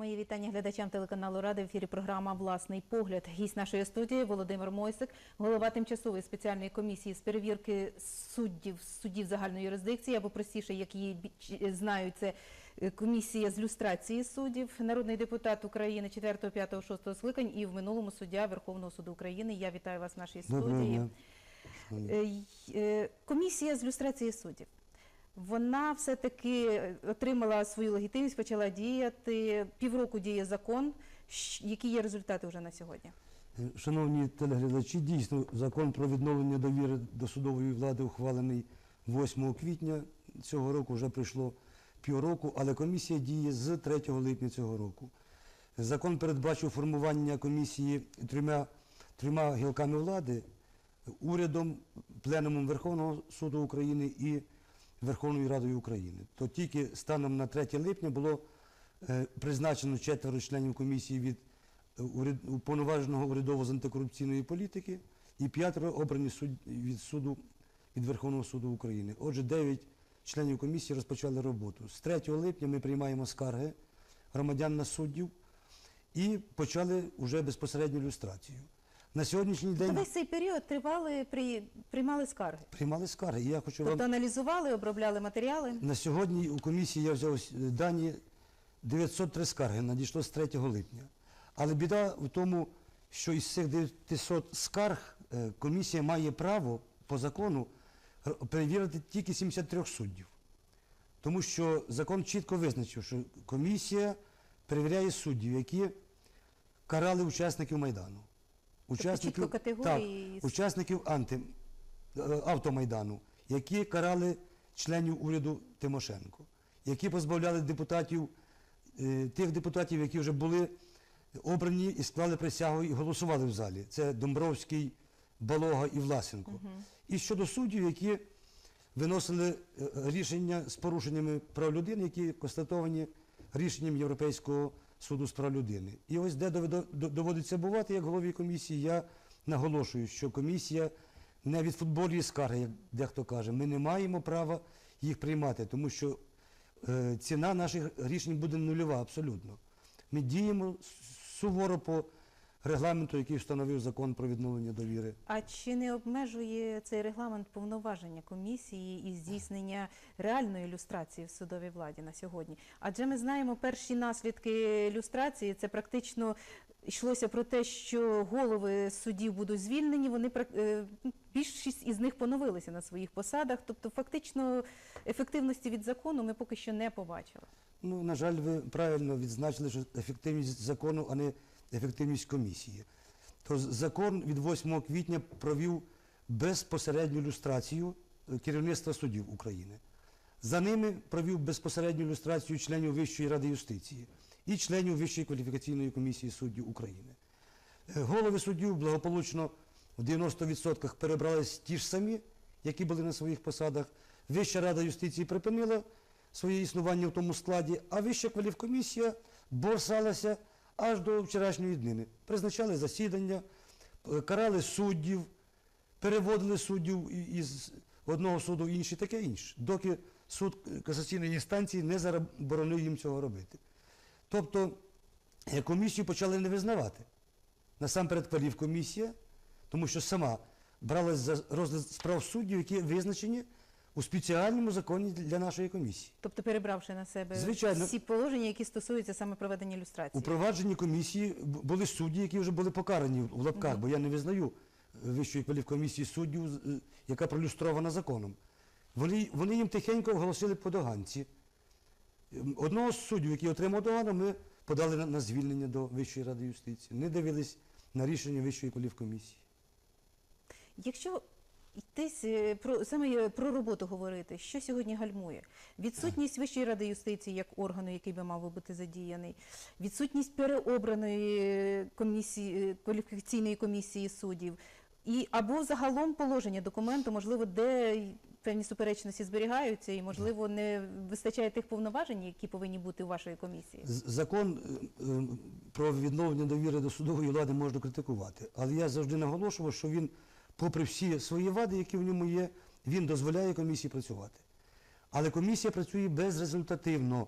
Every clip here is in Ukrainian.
Мої вітання глядачам телеканалу Ради в ефірі програма Власний погляд. Гість нашої студії Володимир Мойсик, голова тимчасової спеціальної комісії з перевірки суддів суддів загальної юрисдикції, або простіше, як її знають, це е, комісія з люстрації суддів, народний депутат України 4, 5, 6 скликань і в минулому суддя Верховного суду України. Я вітаю вас в нашій студії. Е, е, Комісія з люстрації суддів. Вона все-таки отримала свою легітимність, почала діяти. Півроку діє закон. Які є результати вже на сьогодні? Е, Шановні телеглядачі, дійсно закон про відновлення довіри до судової влади ухвалений 8 квітня цього року, вже пройшло півроку, але комісія діє з 3 липня цього року. Закон передбачив формування комісії трьома, трьома гілками влади урядом, пленумом Верховного суду України і Верховною Радою України. То тільки станом на 3 липня було е, призначено четверо членів комісії від е, уповноваженого урядово з антикорупційної політики і п'ятеро обрані від суду від Верховного суду України. Отже, дев'ять членів комісії розпочали роботу. З 3 липня ми приймаємо скарги громадян на суддів і почали вже безпосередню люстрацію. На сьогоднішній день весь цей період тривали, при, приймали скарги. приймали скарги. І я хочу вам Тобто аналізували, обробляли матеріали. На сьогодні у комісії я взяв с- дані 903 скарги надійшло з 3 липня. Але біда в тому, що із цих 900 скарг е, комісія має право по закону р- перевірити тільки 73 суддів. Тому що закон чітко визначив, що комісія перевіряє суддів, які карали учасників Майдану. Тобто категорії так, учасників анти, е, автомайдану, які карали членів уряду Тимошенко, які позбавляли депутатів, е, тих депутатів, які вже були обрані і склали присягу і голосували в залі. Це Домбровський, Балога і Власенко. І щодо суддів, які виносили е, рішення з порушеннями прав людини, які констатовані рішенням Європейського суду з прав людини. І ось де доводиться бувати, як голові комісії, я наголошую, що комісія не від футболі скарги, як дехто каже. Ми не маємо права їх приймати, тому що е, ціна наших рішень буде нульова абсолютно. Ми діємо суворо по регламенту, який встановив закон про відновлення довіри. А чи не обмежує цей регламент повноваження комісії і здійснення реальної люстрації в судовій владі на сьогодні? Адже ми знаємо перші наслідки люстрації. Це практично йшлося про те, що голови судів будуть звільнені. Вони е, більшість із них поновилися на своїх посадах. Тобто, фактично, ефективності від закону ми поки що не побачили. Ну, на жаль, ви правильно відзначили, що ефективність закону, а не ефективність комісії. То з- закон від 8 квітня провів безпосередню люстрацію е, керівництва суддів України. За ними провів безпосередню люстрацію членів Вищої ради юстиції і членів Вищої кваліфікаційної комісії суддів України. Е, Голови суддів благополучно в 90% перебрались ті ж самі, які були на своїх посадах. Вища рада юстиції припинила своє існування в тому складі, а Вища кваліфкомісія борсалася аж до вчорашньої днини. Призначали засідання, е, карали суддів, переводили суддів із одного суду в інший, таке інше, доки суд касаційної інстанції не заборонив їм цього робити. Тобто е, комісію почали не визнавати. Насамперед кваліфкомісія, тому що сама бралась за розгляд справ суддів, які визначені у спеціальному законі для нашої комісії. Тобто, перебравши на себе Звичайно. всі положення, які стосуються саме проведення люстрації. У провадженні комісії були судді, які вже були покарані в лапках, бо я не визнаю Вищої кваліфкомісії суддів, е, яка пролюстрована законом. Вони, вони їм тихенько оголосили по доганці. Ем, Одного з суддів, який отримав догану, ми подали на, на звільнення до Вищої ради юстиції. Не дивились на рішення Вищої кваліфкомісії. Якщо йтись е, про саме е, про роботу говорити, що сьогодні гальмує? Відсутність Вищої ради юстиції як органу, який би мав би бути задіяний, відсутність переобраної е, комісії кваліфікаційної комісії суддів, і або загалом положення документу, можливо, де певні суперечності зберігаються, і можливо не вистачає тих повноважень, які повинні бути у вашої комісії. Закон про відновлення довіри до судової влади можна критикувати, але я завжди наголошував, що він, попри всі свої вади, які в ньому є, він дозволяє комісії працювати. Але комісія працює безрезультативно.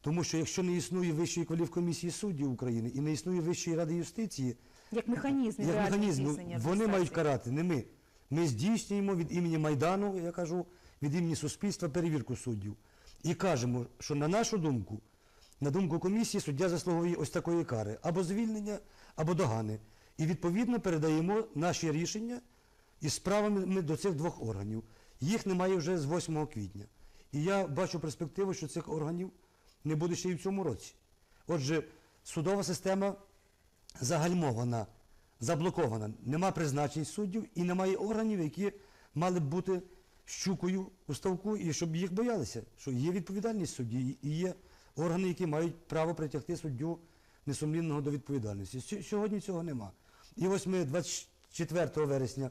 Тому що якщо не існує Вищої кваліфкомісії суддів України і не існує Вищої ради юстиції, Як механізм, як механізм, ну, вони мають карати, не ми. Ми здійснюємо від імені Майдану, я кажу, від імені суспільства перевірку суддів. І кажемо, що на нашу думку, на думку комісії, суддя заслуговує ось такої кари або звільнення, або догани. І відповідно передаємо наші рішення із справами до цих двох органів. Їх немає вже з 8 квітня. І я бачу перспективу, що цих органів не буде ще й в цьому році. Отже, судова система загальмована, заблокована. Нема призначень суддів і немає органів, які мали б бути щукою у ставку, і щоб їх боялися, що є відповідальність судді, і є органи, які мають право притягти суддю несумлінного до відповідальності. Сьогодні цього нема. І ось ми 24 вересня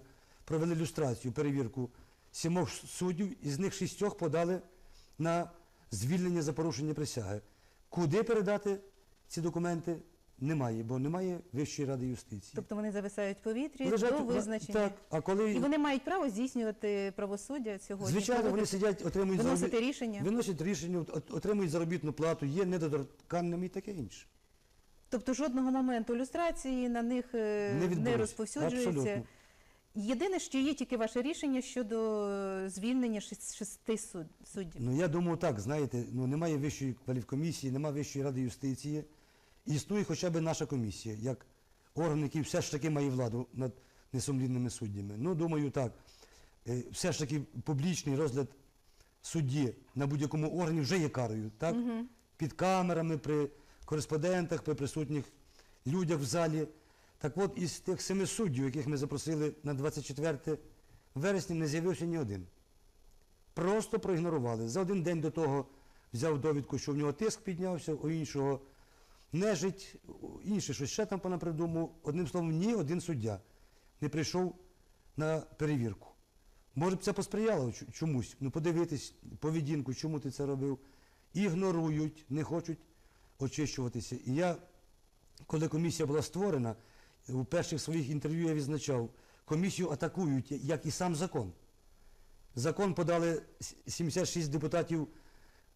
провели люстрацію, перевірку сімох суддів, із них шістьох подали на звільнення за порушення присяги. Куди передати ці документи? Немає, бо немає Вищої ради юстиції. Тобто вони зависають в повітрі Лежать до визначення. Так, а коли І вони мають право здійснювати правосуддя сьогодні. звичайно вони сидять, отримують виносити заробіт- рішення. виносять рішення, отримують заробітну плату, є недоторканними і таке інше. Тобто жодного моменту люстрації на них е, Не не, розповсюджується. Абсолютно. Єдине, що є тільки ваше рішення щодо е, звільнення шести суд- суддів. Ну я думаю, так, знаєте, ну немає вищої кваліфкомісії, немає Вищої ради юстиції. Існує хоча б наша комісія, як орган, який все ж таки має владу над несумлінними суддями. Ну, думаю, так. Е, Все ж таки публічний розгляд судді на будь-якому органі вже є карою, так? Під камерами, при кореспондентах, при присутніх людях в залі. Так от із тих семи суддів, яких ми запросили на 24 вересня, не з'явився ні один. Просто проігнорували. За один день до того взяв довідку, що в нього тиск піднявся, у іншого нежить, інше щось ще там понапридумав. Одним словом, ні один суддя не прийшов на перевірку. Може б це посприяло чомусь. Ну подивитись поведінку, чому ти це робив. Ігнорують, не хочуть очищуватися. І я, коли комісія була створена, у перших своїх інтерв'ю я відзначав, комісію атакують, як і сам закон. Закон подали 76 депутатів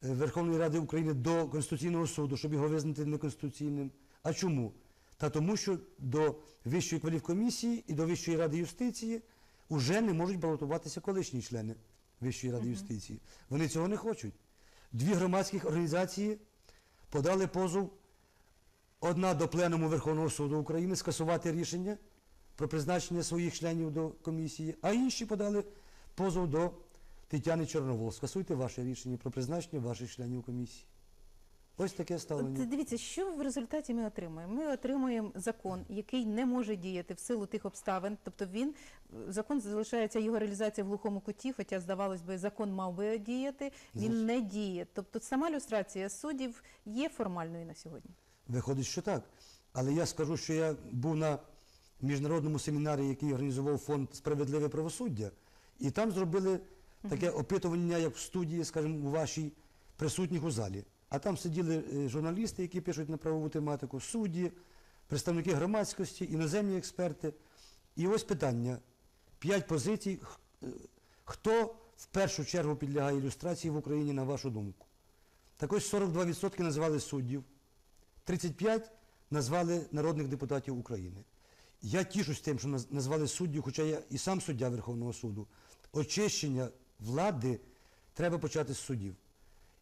е, Верховної Ради України до Конституційного суду, щоб його визнати неконституційним. А чому? Та тому, що до Вищої кваліфкомісії і до Вищої ради юстиції вже не можуть балотуватися колишні члени Вищої ради юстиції. Вони цього не хочуть. Дві громадських організації подали позов одна до Пленуму Верховного суду України скасувати рішення про призначення своїх членів до комісії, а інші подали позов до Тетяни Чорновол. Скасуйте ваше рішення про призначення ваших членів комісії. Ось таке ставлення. дивіться, що в результаті ми отримуємо? Ми отримуємо закон, який не може діяти в силу тих обставин. Тобто він закон залишається його реалізація в глухому куті, хоча здавалось би, закон мав би діяти. Він не діє. Тобто сама люстрація суддів є формальною на сьогодні. Виходить, що так. Але я скажу, що я був на міжнародному семінарі, який організував фонд Справедливе правосуддя, і там зробили таке опитування, як в студії, скажімо, у вашій присутніх у залі. А там сиділи е, журналісти, які пишуть на правову тематику, судді, представники громадськості, іноземні експерти. І ось питання: п'ять позицій. Е, Хто в першу чергу підлягає ілюстрації в Україні, на вашу думку? Так ось 42% називали суддів, 35 назвали народних депутатів України. Я тішусь тим, що назвали суддів, хоча я і сам суддя Верховного суду. Очищення влади треба почати з суддів.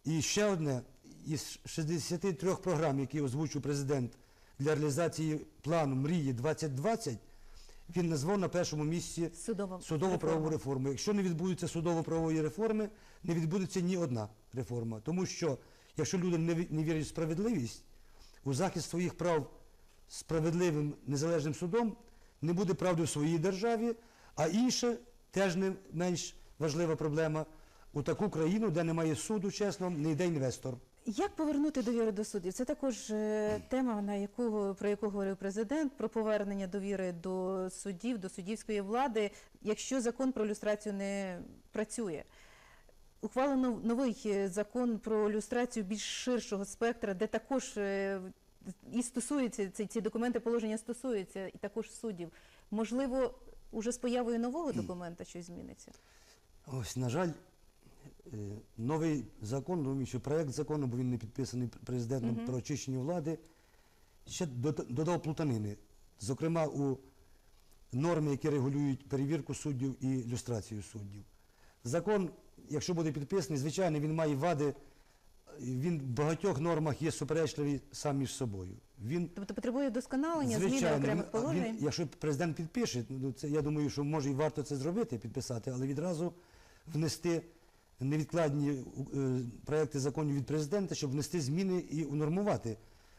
І ще одне, із 63 програм, які озвучив президент для реалізації плану Мрії 2020, він назвав на першому місці судово-правову реформа. реформу. Якщо не відбудеться судово-правової реформи, не відбудеться ні одна реформа. Тому що, якщо люди не вірять в справедливість, у захист своїх прав справедливим незалежним судом не буде правди в своїй державі, а інше теж не менш важлива проблема. У таку країну, де немає суду, чесно, не йде інвестор. Як повернути довіру до суддів? Це також е, тема, на яку про яку говорив президент, про повернення довіри до суддів, до суддівської влади, якщо закон про люстрацію не працює. Ухвалено новий е, закон про люстрацію більш ширшого спектра, де також е, і стосується ці, ці документи положення стосуються і також суддів. Можливо, уже з появою нового документа щось зміниться. Ось, на жаль, е, новий закон, ну, що проект закону, бо він не підписаний президентом Мгм. про очищення влади, ще додав плутанини. Зокрема, у норми, які регулюють перевірку суддів і люстрацію суддів. Закон, якщо буде підписаний, звичайно, він має вади, він в багатьох нормах є суперечливий сам між собою. Він Тобто потребує вдосконалення, зміни Звичайно, окремих він- положень. Він, якщо президент підпише, ну це я думаю, що може і варто це зробити, підписати, але відразу внести невідкладні е, проекти законів від президента, щоб внести зміни і унормувати,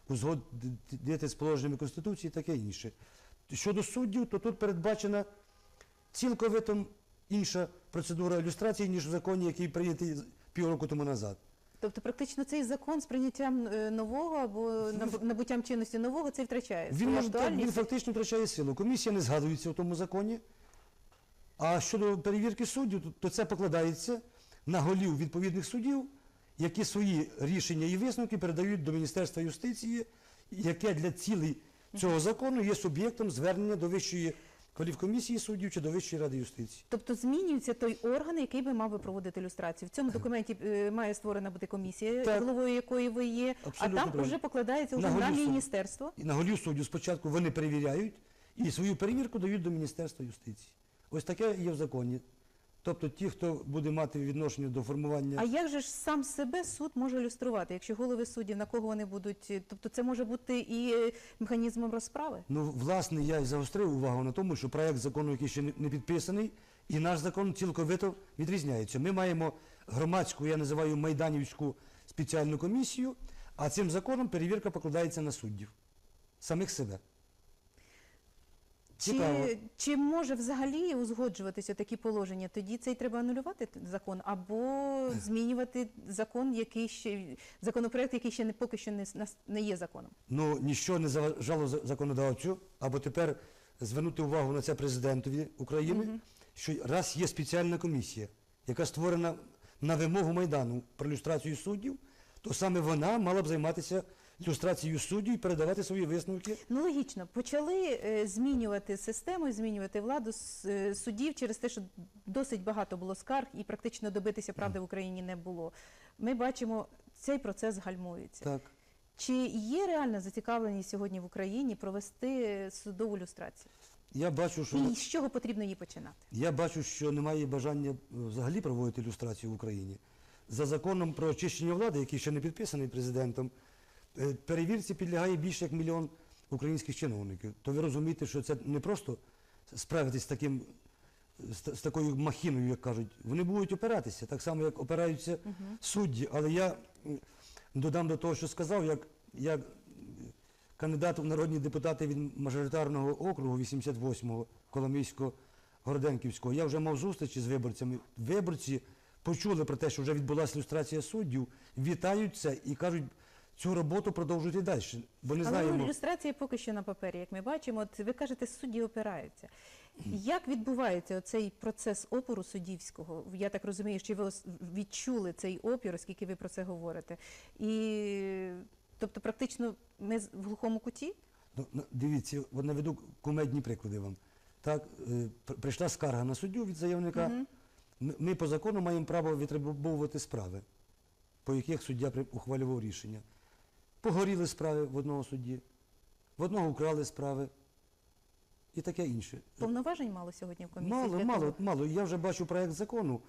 узгодити з положеннями Конституції і таке інше. Щодо суддів, то тут передбачена цілковито інша процедура ілюстрації, ніж в законі, який прийнятий півроку тому назад. Тобто, практично цей закон з прийняттям е, нового або набуттям чинності нового це втрачає Він, може, так, він фактично втрачає силу. Комісія не згадується в тому законі. А щодо перевірки суддів, то, це покладається на голів відповідних судів, які свої рішення і висновки передають до Міністерства юстиції, яке для цілей цього закону є суб'єктом звернення до Вищої кваліфкомісії суддів чи до Вищої ради юстиції. Тобто змінюється той орган, який би мав би проводити ілюстрацію. В цьому документі е, має створена бути комісія, Так. головою якої ви є, а там правильно. вже покладається вже на, голів міністерство. І на голів суддів спочатку вони перевіряють і свою перевірку дають до Міністерства юстиції. Ось таке є в законі. Тобто ті, хто буде мати відношення до формування. А як же ж сам себе суд може ілюструвати, якщо голови суддів, на кого вони будуть? е, Тобто це може бути і е, механізмом розправи? Ну, власне, я і загострив увагу на тому, що проект закону, який ще не підписаний, і наш закон цілковито відрізняється. Ми маємо громадську, я називаю майданівську спеціальну комісію, а цим законом перевірка покладається на суддів, самих себе. Цікаво. Чи, чи може взагалі узгоджуватися такі положення? Тоді це й треба анулювати закон або змінювати закон, який ще законопроект, який ще не поки що не, не є законом. Ну, ніщо не заважало законодавцю, або тепер звернути увагу на це президентові України, що раз є спеціальна комісія, яка створена на вимогу Майдану про люстрацію суддів, то саме вона мала б займатися люстрацією суддів і передавати свої висновки. Ну логічно, почали е, змінювати систему, і змінювати владу с- е, суддів через те, що досить багато було скарг, і практично добитися правди в Україні не було. Ми бачимо, цей процес гальмується. Так. Чи є реальна зацікавленість сьогодні в Україні провести судову люстрацію? Я бачу, що І з чого потрібно її починати? Я бачу, що немає бажання е, взагалі проводити ілюстрацію в Україні. За законом про очищення влади, який ще не підписаний президентом, перевірці підлягає більше як мільйон українських чиновників. То ви розумієте, що це не просто справитись з таким. З, з такою махіною, як кажуть, вони будуть опиратися, так само, як опираються судді. Але я додам до того, що сказав, як, як кандидат в народні депутати від мажоритарного округу 88-го Коломийського Городенківського, я вже мав зустрічі з виборцями. Виборці почули про те, що вже відбулася люстрація суддів, вітають це і кажуть, цю роботу продовжуйте далі. Бо не Але знаємо. ілюстрація поки що на папері, як ми бачимо. От ви кажете, судді опираються. Як відбувається цей процес опору суддівського? Я так розумію, що ви ос- відчули цей опір, оскільки ви про це говорите. І тобто, практично, ми з- в глухому куті. Ну, ну, дивіться, от наведу кумедні приклади вам. Так, е, пр- прийшла скарга на суддю від заявника. Мгм. Ми- Ми по закону маємо право відтребовувати справи, по яких суддя при- ухвалював рішення. Погоріли справи в одного судді, в одного украли справи і таке інше. Повноважень мало сьогодні в комісії. Мало, мало, мало. Я вже бачу проект закону,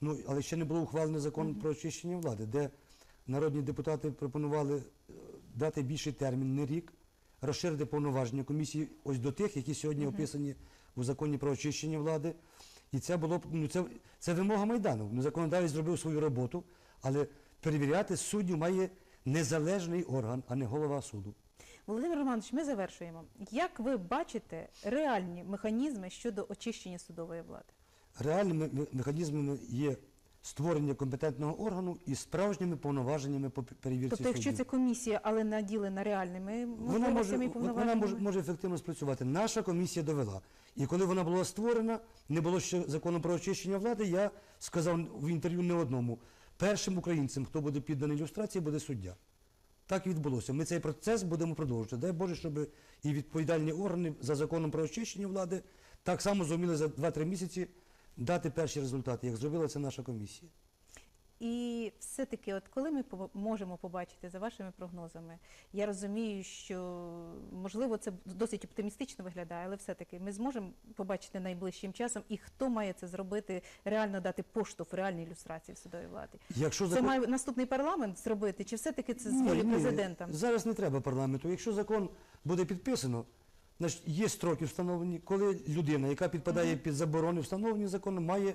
ну, але ще не було ухвалений закон про очищення влади, де народні депутати пропонували е, дати більший термін, не рік, розширити повноваження комісії ось до тих, які сьогодні описані у законі про очищення влади. І це було ну це, це вимога Майдану. Ну, законодавець зробив свою роботу, але перевіряти суддів має незалежний орган, а не голова суду. Володимир Романович, ми завершуємо. Як ви бачите реальні механізми щодо очищення судової влади? Реальними механізмами є створення компетентного органу і справжніми повноваженнями по пе- перевірці Тобто, якщо суддів. це комісія, але наділена реальними Вона може, можливостями і вона може, може ефективно спрацювати. Наша комісія довела. І коли вона була створена, не було ще закону про очищення влади, я сказав в інтерв'ю не одному. Першим українцем, хто буде підданий ілюстрації, буде суддя. Так і відбулося. Ми цей процес будемо продовжувати. Дай Боже, щоб і відповідальні органи за законом про очищення влади так само зуміли за 2-3 місяці дати перші результати, як зробила це наша комісія. І все-таки, от коли ми можемо побачити за вашими прогнозами, я розумію, що можливо це досить оптимістично виглядає, але все-таки ми зможемо побачити найближчим часом, і хто має це зробити, реально дати поштовх реальній ілюстрації в судовій владі. Якщо Це закон... має наступний парламент зробити, чи все-таки це з волі президента? Зараз не треба парламенту. Якщо закон буде підписано, значить є строки встановлені, коли людина, яка підпадає під заборони, встановлені законом, має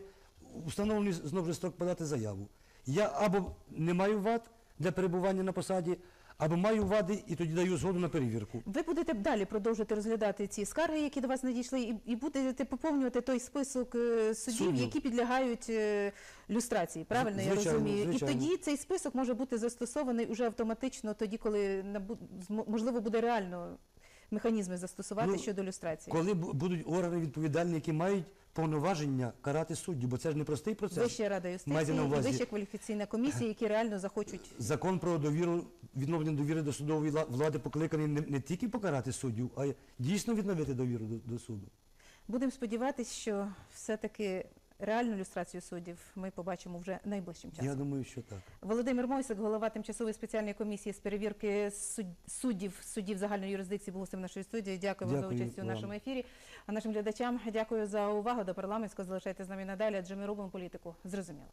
встановлений знову ж строк подати заяву. Я або не маю вад для перебування на посаді, або маю вади і тоді даю згоду на перевірку. Ви будете далі продовжувати розглядати ці скарги, які до вас надійшли, і, і будете поповнювати той список е, суддів, Суддів. які підлягають е, люстрації. Правильно я Звичайно, розумію? звичайно. І тоді цей список може бути застосований уже автоматично, тоді, коли набу- змо- можливо буде реально механізми застосувати Ну, щодо люстрації. Коли будуть органи відповідальні, які мають повноваження карати суддів, бо це ж не простий процес. Вища рада юстиції Вища кваліфікаційна комісія, які реально захочуть Закон про довіру, відновлення довіри до судової влади покликаний не, не тільки покарати суддів, а й дійсно відновити довіру до, до суду. Будемо сподіватися, що все-таки реальну люстрацію суддів ми побачимо вже найближчим часом. Я думаю, що так. Володимир Мойсик, голова тимчасової спеціальної комісії з перевірки суд- суддів суддів загальної юрисдикції, був гостем нашої студії. Дякую вам за Дякую участь у нашому ефірі. А нашим глядачам дякую за увагу. До парламентського залишайте з нами надалі, адже ми робимо політику зрозуміло.